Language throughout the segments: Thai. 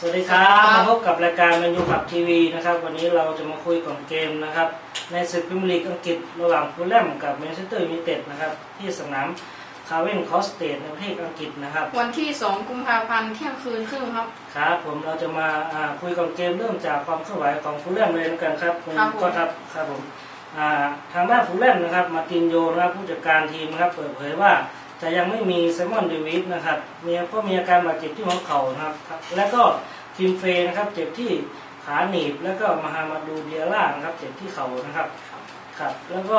สวัสดีครับ มาพบกับรายการแมนยูขับทีวีนะครับ วันนี้เราจะมาคุยก่อนเกมนะครับ ในศึกพรีเมียร์ลีกอังกฤษระหว่างฟูลแลมกับแมนเชสเตอร์ยูไนเต็ดนะครับ ที่สนามคาเวนคอสเตดในประเทศอังกฤษนะครับ วันที่ 2 กุมภาพันธ์เที่ยงคืนครึ่งครับ ครับ ผมเราจะมาอ่าคุยก่อนเกมเริ่มจากความเคลื่อนไหวของฟูลแลมเลยแล้วกันครับคุณครับผมก็ครับครับผมอ่าทางด้านฟูลแลมนะครับมาตินโยนะครับผู้จัดการทีมนะครับเปิดเผยว่า จะยังไม่มีไซมอนเดวิสนะครับมีก็มีอาการบาดเจ็บที่หัวเข่านะครับ และก็ทีมเฟย์นะครับเจ็บที่ขาหนีบแล้วก็มาฮามาดูเดียร่านะครับเจ็บที่เข่านะครับครับ แล้วก็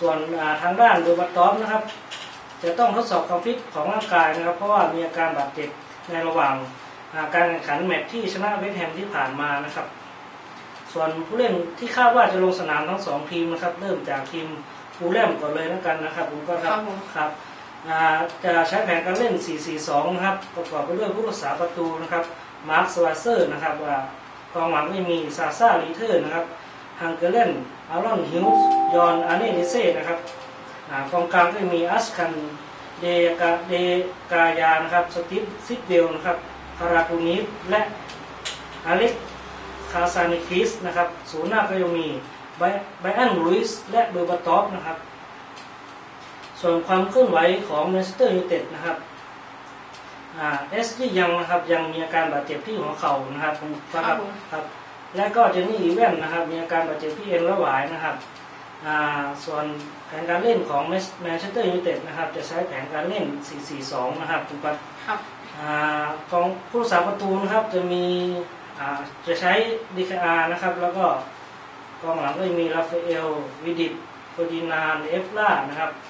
ส่วนอ่าทางด้านดูบัตตอฟนะครับ จะต้องทดสอบความฟิตของร่างกายนะครับ เพราะว่ามีอาการบาดเจ็บในระหว่างอ่าการแข่งขันแมตช์ที่ชนะเวสต์แฮมที่ผ่านมานะครับ ส่วนผู้เล่นที่คาดว่าจะลงสนามทั้งสองทีมนะครับ เริ่มจากทีมฟูลแลมก่อนเลยแล้วกันนะครับผมก็ครัครับบผมครับอ่า จะใช้แผนการเล่น 4-4-2 นะครับ ประกอบไปด้วยผู้รักษาประตูนะครับ มาร์คสวาเซอร์นะครับว่ากองหลังไม่มีซาซาลีเทอร์นะครับ ฮังเกเลนอารอนฮิวส์ ยอนอาเนนิเซ่นะครับกองกลางก็มีอัสคันเดกาเดกายานะครับ สติฟซิดเดลนะครับ คาราคูนิฟและอเล็กคาซานิคิสนะครับ ศูนย์หน้าก็ยังมีไบไบอันลุยส์และเบอร์บาตอฟนะครับ ส่วนความเคลื่อนไหวของแมนเชสเตอร์ยูไนเต็ดนะครับอ่าเอสที่ยังนะครับยังมีอาการบาดเจ็บที่หัวเข่านะครับผมคครัรับบผมครับ และก็เจนนี่อีเวนนะครับ มีอาการบาดเจ็บที่เอ็นและหวายนะครับอ่าส่วนแผนการเล่นของแมนเชสเตอร์ยูไนเต็ดนะครับ จะใช้แผนการเล่น 4-4-2 นะครับคุณปัดครับอ่ากองผู้รักษาประตูนะครับจะมีอ่าจะใช้ดีคอานะครับ แล้วก็กองหลังก็จะมีราฟาเอลวิดิตเฟอร์ดินานด์เอฟล่านะครับอ่า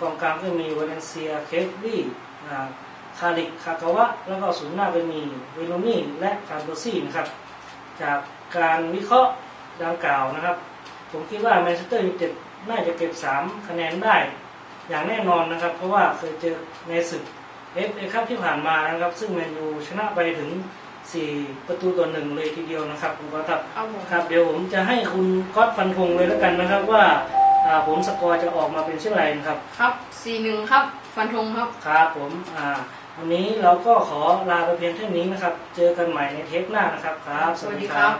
กองกลางก็มีวาเลนเซีย เคฟลี่อ่าคาริกคากาวะ แล้วก็ศูนย์หน้าก็มีเวโรนี่และฟานโบซี่นะครับ จากการวิเคราะห์ดังกล่าวนะครับ ผมคิดว่าแมนเชสเตอร์ยูไนเต็ดน่าจะเก็บ 3 คะแนนได้ อย่างแน่นอนนะครับ เพราะว่าเคยเจอในศึกเอฟเอคัพที่ผ่านมานะครับ ซึ่งแมนยูชนะไปถึง 4 ประตูต่อหนึ่งเลยทีเดียวนะครับคุณก๊อตครับครับผมครับเดี๋ยวผมจะให้คุณก๊อตฟันธงเลยแล้วกันนะครับว่าอ่า ผลสกอร์จะออกมาเป็นเช่นไรนะครับ ครับ4-1ครับ ฟันธงครับ ครับผมอ่าวันนี้เราก็ขอลาไปเพียงเท่านี้นะครับ เจอกันใหม่ในเทปหน้านะครับครับ สวัสดีครับ